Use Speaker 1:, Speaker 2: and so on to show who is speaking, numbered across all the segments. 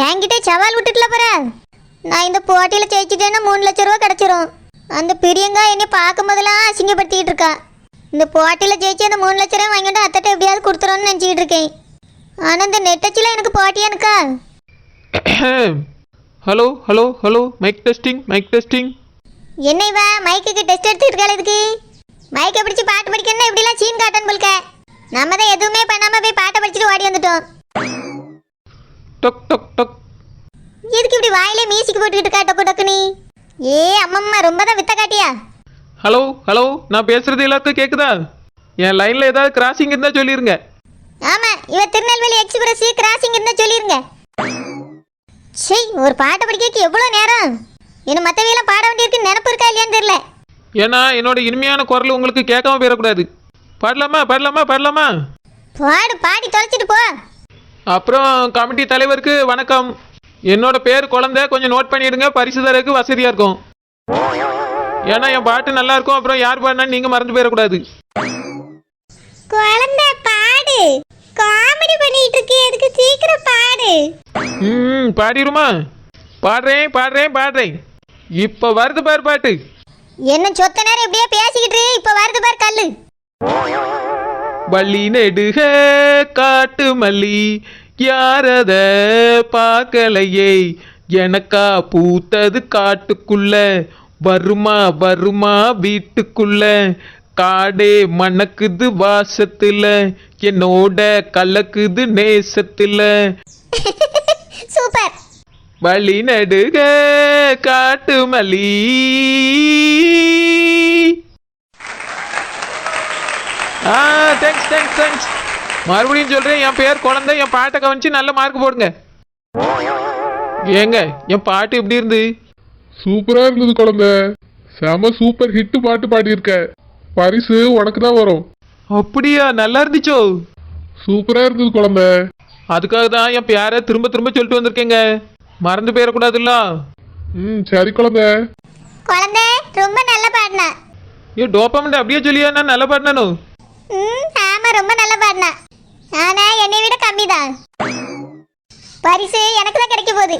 Speaker 1: என்கிட்ட சவால் விட்டுட்டுல போற? நான் இந்த போட்டியில் ஜெயிச்சிட்டேன்னா மூணு லட்ச ரூபா கிடச்சிரும். அந்த பிரியங்கா என்னை பார்க்கும் போதெல்லாம் அசிங்கப்படுத்திக்கிட்டு இருக்கா. இந்த போட்டியில் ஜெயிச்சு அந்த மூணு லட்ச ரூபா வாங்கிட்டு அத்தட்ட எப்படியாவது கொடுத்துருன்னு நினச்சிக்கிட்டு இருக்கேன். ஆனால் இந்த நெட்டச்சில் எனக்கு போட்டியா இருக்கா?
Speaker 2: Hello hello hello mic testing mic testing
Speaker 1: என்ன இவ? மைக்குக்கு டெஸ்ட் எடுத்துட்டு இதுக்கு? மைக்கை பிடிச்சி பாட்டு படிக்கணும்னா இப்படிலாம் சீன் காட்டன் போல்க. நம்ம தான் எதுவுமே பண்ணாமல் போய் பாட்டை படிச்சுட்டு ஓடி வந்துட்டோம்.
Speaker 2: டொக் டொக் டொக்.
Speaker 1: எதுக்கு இப்படி வாயிலே மியூசிக் போட்டுக்கிட்டு இருக்கா டொக்கு டொக்குனி ஏ அம்மம்மா ரொம்ப தான் வித்த காட்டியா?
Speaker 2: ஹலோ ஹலோ நான் பேசுறது எல்லாருக்கும் கேட்குதா என் லைனில் ஏதாவது கிராசிங் இருந்தால் சொல்லிடுங்க
Speaker 1: ஆமா இவ திருநெல்வேலி எக்ஸ்பிரஸ் கிராசிங் இருந்தா சொல்லிருங்க. சீ ஒரு பாட்டை படிக்க எவ்வளோ நேரம்? இன்னும் மற்றவையெல்லாம் பாட வேண்டியிருக்கு நினப்பு இருக்கா இல்லையான்னு தெரியல.
Speaker 2: ஏன்னா என்னோட இனிமையான குரல் உங்களுக்கு கேட்காம போயிடக்கூடாது. பாடலாமா பாடலாமா பாடலாமா?
Speaker 1: பாடு பாடி தொலைச்சிட்டு போ.
Speaker 2: அப்புறம் கமிட்டி தலைவருக்கு வணக்கம். என்னோட பேர் குழந்தை கொஞ்சம் நோட் பண்ணிடுங்க. பரிசு தரக்கு வசதியாக இருக்கும். ஏன்னா என் பாட்டு நல்லா இருக்கும். அப்புறம் யார் பாடினான்னு நீங்கள் மறந்து போயிடக்கூடாது.
Speaker 1: குழந்தை பாடு. காமெடி பண்ணிட்டு இருக்கு. எதுக்கு சீக்கிரம் பாடு.
Speaker 2: ம் பாடிடுமா? பாடுறேன் பாடுறேன் பாடுறேன். இப்போ வருது பாரு பாட்டு.
Speaker 1: என்ன சொத்த நேரம் எப்படியே பேசிக்கிட்டு இப்ப வருது பாரு கல்லு.
Speaker 2: வள்ளி நெடுக காட்டு மல்லி. யாரத பார்க்கலையே? எனக்கா பூத்தது காட்டுக்குள்ள. வருமா வருமா வீட்டுக்குள்ள. காடே மணக்குது வாசத்துல. என்னோட கலக்குது நேசத்துல.
Speaker 1: சூப்பர்.
Speaker 2: வழி நடுக காட்டு மல்லி. ஆ தேங்க்ஸ் தேங்க்ஸ் தேங்க்ஸ் மறுபடியும் சொல்றேன் என் பேர் குழந்தை என் பாட்டை கவனிச்சு நல்ல மார்க் போடுங்க. ஏங்க என் பாட்டு எப்படி இருந்து?
Speaker 3: சூப்பரா இருந்தது குழந்தை. செம சூப்பர் ஹிட் பாட்டு பாடியிருக்க. பரிசு உனக்கு தான் வரும்.
Speaker 2: அப்படியா நல்லா இருந்துச்சோ.
Speaker 3: சூப்பரா இருந்தது குழந்தை.
Speaker 2: அதுக்காக தான் என் பேரை திரும்ப திரும்ப சொல்லிட்டு வந்திருக்கேங்க. மறந்து போயிடக்கூடாதுல்ல.
Speaker 3: ம் சரி குழந்தை.
Speaker 1: குழந்தை ரொம்ப நல்லா பாடினா.
Speaker 2: ஐயோ டோப்பமெண்ட் அப்படியே சொல்லியா நான் நல்லா பாடினானோ?
Speaker 1: ம் ஆமா ரொம்ப நல்லா பாடினா. ஆனா என்னை விட கம்மி தான் பரிசு எனக்கு தான் கிடைக்க போகுது.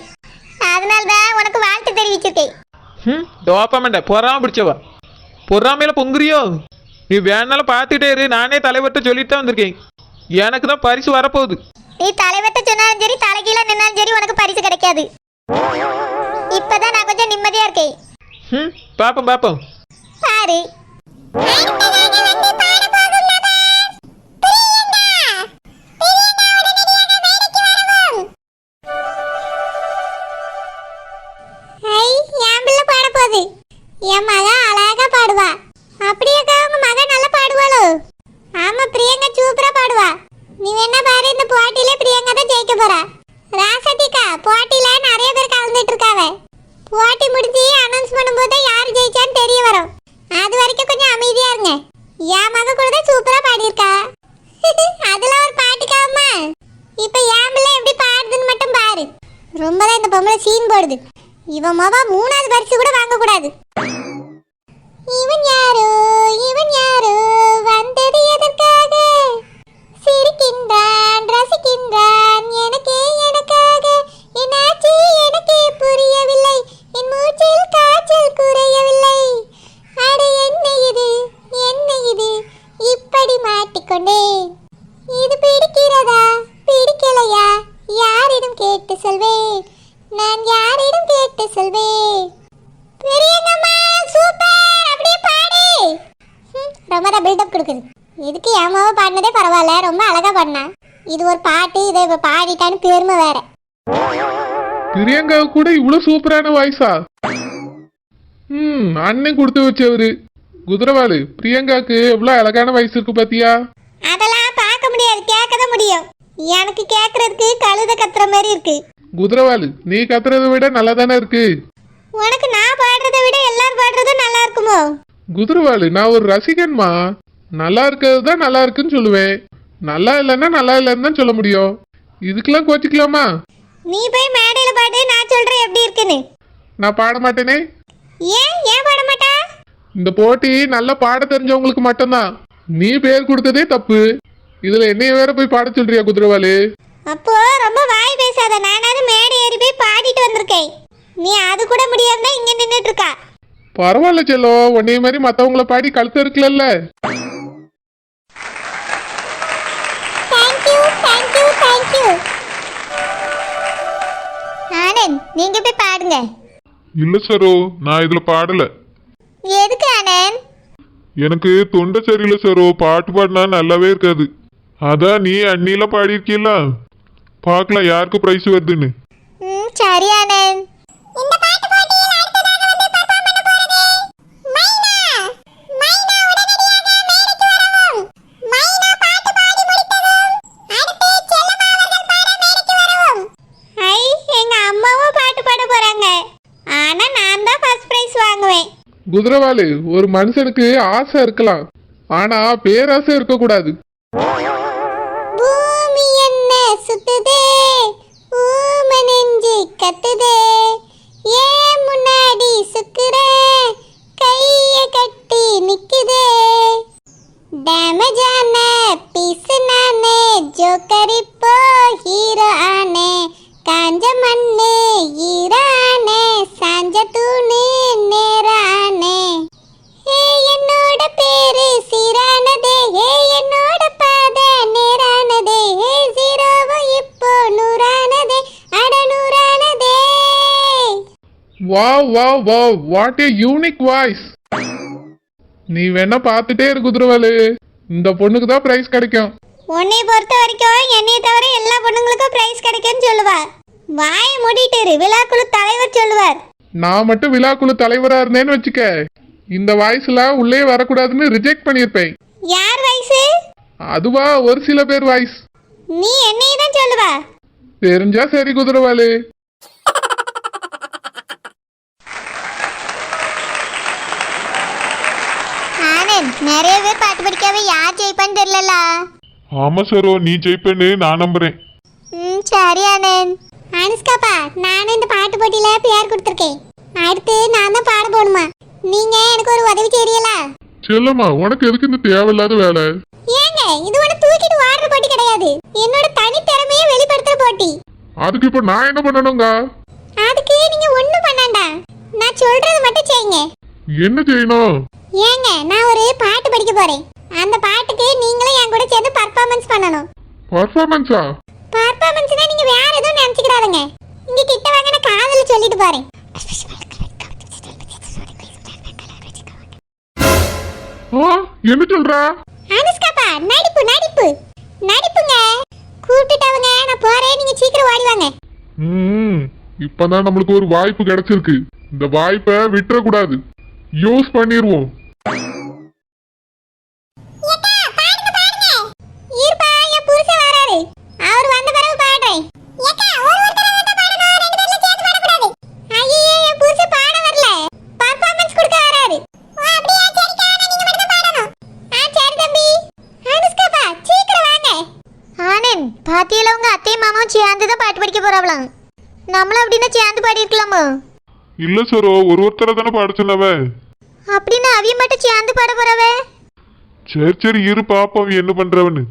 Speaker 1: அதனால தான் உனக்கு வாழ்த்து தெரிவிச்சிருக்கேன்.
Speaker 2: ம் டோப்பமெண்ட பொறாம பிடிச்சவா. பொறாமையில பொங்குறியோ? நீ வேணாலும் பார்த்துட்டே இரு. நானே தலைவர்கிட்ட சொல்லிட்டு தான் வந்திருக்கேன். எனக்கு தான் பரிசு வரப்போகுது.
Speaker 1: நீ தலைவர்கிட்ட சொன்னாலும் சரி தலைகீழ நின்னாலும் சரி உனக்கு பரிசு கிடைக்காது. இப்பதான் நான் கொஞ்சம் நிம்மதியா இருக்கேன்.
Speaker 2: ம் பார்ப்போம் பார்ப்போம்
Speaker 1: பாரு. ரொம்ப தான் இந்த பொம்பளை சீன் போடுது. இவன் மாவா மூணாவது பரிசு கூட வாங்க கூடாது இவன் யாரோ இவன் யாரோ வந்தது எதற்காக? சிரிக்கின்றான் ரசிக்கின்றான் எனக்கே வேற
Speaker 3: பிரியங்கா கூட இவ்வளவு சூப்பரான வாய்ஸா ம் அண்ணன் கொடுத்து வச்சவரு. குதிரவாளு பிரியங்காக்கு எவ்வளவு அழகான வயசு இருக்கு பாத்தியா?
Speaker 1: அதெல்லாம் பார்க்க முடியாது கேட்க தான் முடியும். எனக்கு கேட்கறதுக்கு கழுத கத்துற மாதிரி இருக்கு.
Speaker 3: குதிரவாளு நீ கத்துறதை விட நல்லா தானே இருக்கு?
Speaker 1: உனக்கு நான் பாடுறதை விட எல்லாரும் பாடுறதும் நல்லா இருக்குமோ?
Speaker 3: குதிரவாளு நான் ஒரு ரசிகன்மா. நல்லா இருக்கிறது தான் நல்லா இருக்குன்னு சொல்லுவேன். நல்லா இல்லைன்னா நல்லா இல்லைன்னு தான் சொல்ல முடியும். இதுக்கெல்லாம் கோச்சிக்கலாமா?
Speaker 1: நீ போய் மேடையில பாடு நான் சொல்றேன் எப்படி இருக்குன்னு.
Speaker 3: நான் பாட மாட்டேனே.
Speaker 1: ஏன் ஏன் பாட மாட்டா?
Speaker 3: இந்த போட்டி நல்லா பாட தெரிஞ்சவங்களுக்கு மட்டும்தான். நீ பேர் கொடுத்ததே தப்பு. இதுல என்னைய வேற போய் பாட சொல்றியா குதிரவாளு
Speaker 1: அப்போ ரொம்ப வாய் பேசாத நானாவது மேடை ஏறி போய் பாடிட்டு வந்திருக்கேன். நீ அது கூட முடியாம இங்க நின்னுட்டு இருக்கா?
Speaker 3: பரவாயில்ல செல்லம் உன்னைய மாதிரி மத்தவங்கள பாடி கழுத்து இருக்கலல்ல
Speaker 1: தேங்க்யூ தேங்க்யூ ஆனந்த் நீங்க போய் பாடுங்க.
Speaker 3: இல்ல சரோ நான் இதுல பாடல.
Speaker 1: எதுக்கு ஆனந்த்
Speaker 3: எனக்கு தொண்டை சரியில்லை சரோ பாட்டு பாடினா நல்லாவே இருக்காது. அதான் நீ அண்ணிலாம் பாடியிருக்கீல்ல? பார்க்கலாம் யாருக்கு ப்ரைஸ் வருதுன்னு.
Speaker 1: ம் சரி ஆனந்த் இந்த பாட்டு போட்டியில் அடுத்ததாக வந்து பெர்ஃபார்ம் பண்ண போறது மைனா மைனா உடனடியாக மேடைக்கு வரவும் மைனா பாட்டு பாடி முடித்ததும் அடுத்து செல்லம்மா அவர்கள் பாட மேடைக்கு வரவும் ஐ எங்க அம்மாவும் பாட்டு பாட போறாங்க ஆனா நான் தான் ஃபர்ஸ்ட் பிரைஸ் வாங்குவேன்
Speaker 3: குதிரவாளு ஒரு மனுஷனுக்கு ஆசை இருக்கலாம். ஆனா பேராசை இருக்கக்கூடாது.
Speaker 1: பூமி என்ன சுத்துதே? ஊம நெஞ்சு கத்துதே?
Speaker 3: Wow wow wow what a unique voice நீ வேணா பார்த்துட்டே இரு குதிரவாளு இந்த பொண்ணுக்கு தான் ப்ரைஸ் கிடைக்கும்.
Speaker 1: உன்னை பொறுத்த வரைக்கும் என்னை தவிர எல்லா பொண்ணுங்களுக்கும் பிரைஸ் கிடைக்கும்னு சொல்லுவா வாயை மூடிட்டு இரு விழாக்குழு தலைவர் சொல்லுவார்.
Speaker 3: நான் மட்டும் விழாக்குழு தலைவரா இருந்தேன்னு வச்சுக்க. இந்த வாய்ஸ்லாம் உள்ளே வரக்கூடாதுன்னு ரிஜெக்ட் பண்ணியிருப்பேன்.
Speaker 1: யார் வயசு
Speaker 3: அதுவா ஒரு சில பேர் வாய்ஸ்
Speaker 1: நீ என்னைய தான் சொல்லுவா.
Speaker 3: தெரிஞ்சா சரி குதிரவாளு
Speaker 1: ஆனந்த் நிறைய பேர் பாட்டு படிக்காம யார் ஜெயிப்பான்னு தெரியலல.
Speaker 3: ஆமா சரோ நீ ஜெயிப்பேன்னு நான் நம்புறேன்.
Speaker 1: ம் சரி ஆனந்த் அனுஷ்காப்பா நானும் இந்த பாட்டு போட்டியில பேர் கொடுத்துருக்கேன். அடுத்து நான் தான் பாட போகணுமா? நீங்க எனக்கு ஒரு உதவி செய்றீங்களா?
Speaker 3: செல்லம்மா உனக்கு எதுக்கு இந்த தேவையில்லாத வேலை?
Speaker 1: ஏங்க இது ஒன்று தூக்கிட்டு வாடுற போட்டி கிடையாது. என்னோட தனித்திறமையை வெளிப்படுத்துற போட்டி.
Speaker 3: அதுக்கு இப்ப நான் என்ன பண்ணணுங்க?
Speaker 1: அதுக்கு நீங்க ஒண்ணும் பண்ணாண்டா. நான் சொல்றது மட்டும் செய்யுங்க.
Speaker 3: என்ன செய்யணும்?
Speaker 1: ஏங்க நான் ஒரு பாட்டு படிக்க போறேன். அந்த பாட்டுக்கு நீங்களும் என் கூட சேர்ந்து பர்ஃபார்மன்ஸ் பண்ணணும்.
Speaker 3: பர்ஃபார்மன்ஸா
Speaker 1: பர்ஃபார்மன்ஸ்னா நீங்க வேற எதுவும் நினைச்சுக்கிடாதுங்க. இங்க கிட்ட வாங்க நான் காதல சொல்லிட்டு போறேன்.
Speaker 3: ஆ என்ன சொல்றா?
Speaker 1: அனுஷ்காப்பா நடிப்பு நடிப்பு. நடிப்புங்க. கூப்பிட்டுட்டவங்க நான் போறேன். நீங்க சீக்கிரம் ஓடி வாங்க.
Speaker 3: ம் இப்பதான் நம்மளுக்கு ஒரு வாய்ப்பு கிடைச்சிருக்கு. இந்த வாய்ப்பை விட்டுறக்கூடாது. யூஸ் பண்ணிடுவோம்
Speaker 1: இருப்பா என் புருஷன் வராரு அவர் வந்த பிறகு பாடுறேன் ஐயே என் புருஷன் பாட வரல பர்ஃபார்மன்ஸ் கொடுக்க வராரு ஆ சரி தம்பி அனுஷ்காப்பா சீக்கிரம் வாங்க ஆனந்த் பாத்தியில உங்க அத்தை மாமாவும் சேர்ந்து தான் பாட்டு படிக்க போறாங்களாம் நம்மளும் அப்படின்னா சேர்ந்து பாடி இருக்கலாமோ
Speaker 3: இல்ல சரோ ஒரு ஒருத்தரை தானே பாட சொன்னவ.
Speaker 1: அப்படின்னு அவிய மட்டும் சேர்ந்து பாட போறவே?
Speaker 3: சரி சரி இரு பாப்போம் என்ன பண்றவன்னு.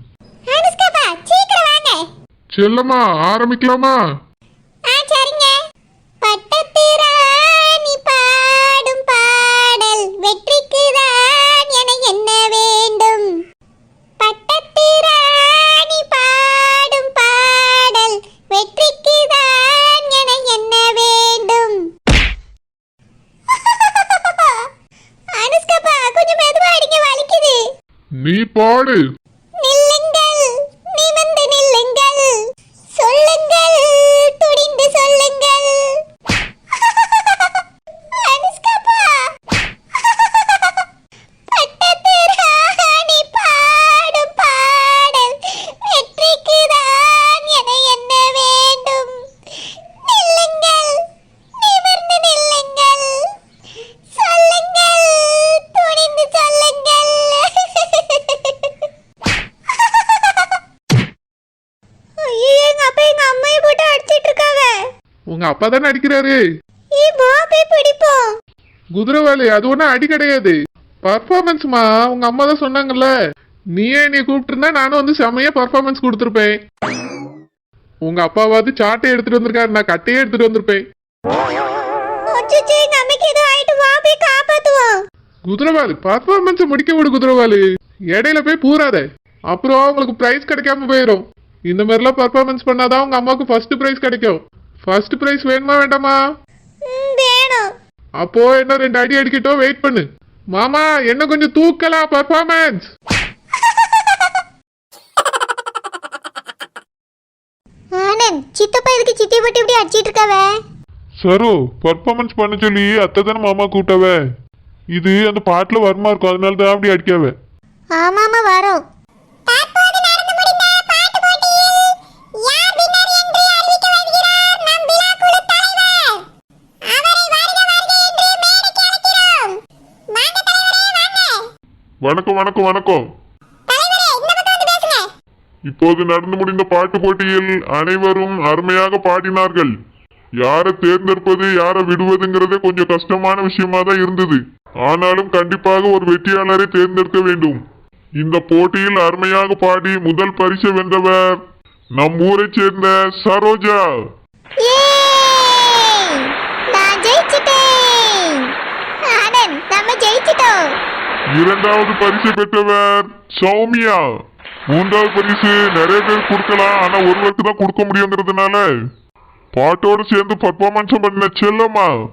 Speaker 3: செல்லம்மா ஆரம்பிக்கலாமா? நீ பாடு.
Speaker 1: அப்பா
Speaker 3: தானே அடிக்கிறாரு குதிரைவாளி அது ஒன்றும் அடி கிடையாது. பர்ஃபார்மன்ஸ்மா உங்க அம்மா தான் சொன்னாங்கல்ல. நீயே நீ கூப்பிட்டுருந்தா நானும் வந்து செமையா பர்ஃபார்மன்ஸ் கொடுத்துருப்பேன். உங்க அப்பாவாவது சாட்டை எடுத்துட்டு வந்திருக்காரு நான் கட்டையே எடுத்துட்டு வந்திருப்பேன். குதிரவாளு பர்ஃபார்மன்ஸ் முடிக்க விடு குதிரவாளு இடையில போய் பூராத. அப்புறம் உங்களுக்கு பிரைஸ் கிடைக்காம போயிடும் இந்த மாதிரிலாம் பர்ஃபார்மன்ஸ் பண்ணாதான் உங்க அம்மாவுக்கு ஃபர்ஸ்ட் பிரைஸ் கிடைக்கும். ஃபர்ஸ்ட் பிரைஸ் வேணுமா வேண்டாமா?
Speaker 1: ம், வேணும்.
Speaker 3: அப்போ என்ன ரெண்டு அடி அடிக்கட்டும் வெயிட் பண்ணு. மாமா என்ன கொஞ்சம் தூக்கலாம் பர்ஃபார்மன்ஸ்
Speaker 1: ஆனந்த் சித்தப்பா இதுக்கு சித்தி போட்டு இப்படி அடிச்சிட்டு இருக்காவ?
Speaker 3: சரோ பர்ஃபார்மன்ஸ் பண்ண சொல்லி அத்தை தானே மாமா கூப்பிட்டவ? இது அந்த பாட்டில் வருமா இருக்கும் அதனால தான் அப்படி அடிக்காவ.
Speaker 1: ஆமாமா வரோம்.
Speaker 4: வணக்கம் வணக்கம் வணக்கம். இப்போது நடந்து முடிந்த பாட்டு போட்டியில் அனைவரும் அருமையாக பாடினார்கள். யாரை தேர்ந்தெடுப்பது யாரை விடுவதுங்கிறதே கொஞ்சம் கஷ்டமான விஷயமா தான் இருந்தது. ஆனாலும் கண்டிப்பாக ஒரு வெற்றியாளரை தேர்ந்தெடுக்க வேண்டும். இந்த போட்டியில் அருமையாக பாடி முதல் பரிசு வென்றவர் நம் ஊரை சேர்ந்த சரோஜா.
Speaker 1: நான் ஜெயிச்சிட்டேன். ஆனந்த் நம்ம ஜெயிச்சிட்டோம்.
Speaker 4: இரண்டாவது பரிசு பெற்றவர் சௌமியா. மூன்றாவது பரிசு நிறைய பேர் கொடுக்கலாம். ஆனா ஒருவருக்கு தான் கொடுக்க முடியுங்கிறதுனால. பாட்டோடு சேர்ந்து பர்ஃபார்மன்ஸும் பண்ண செல்லம்மா.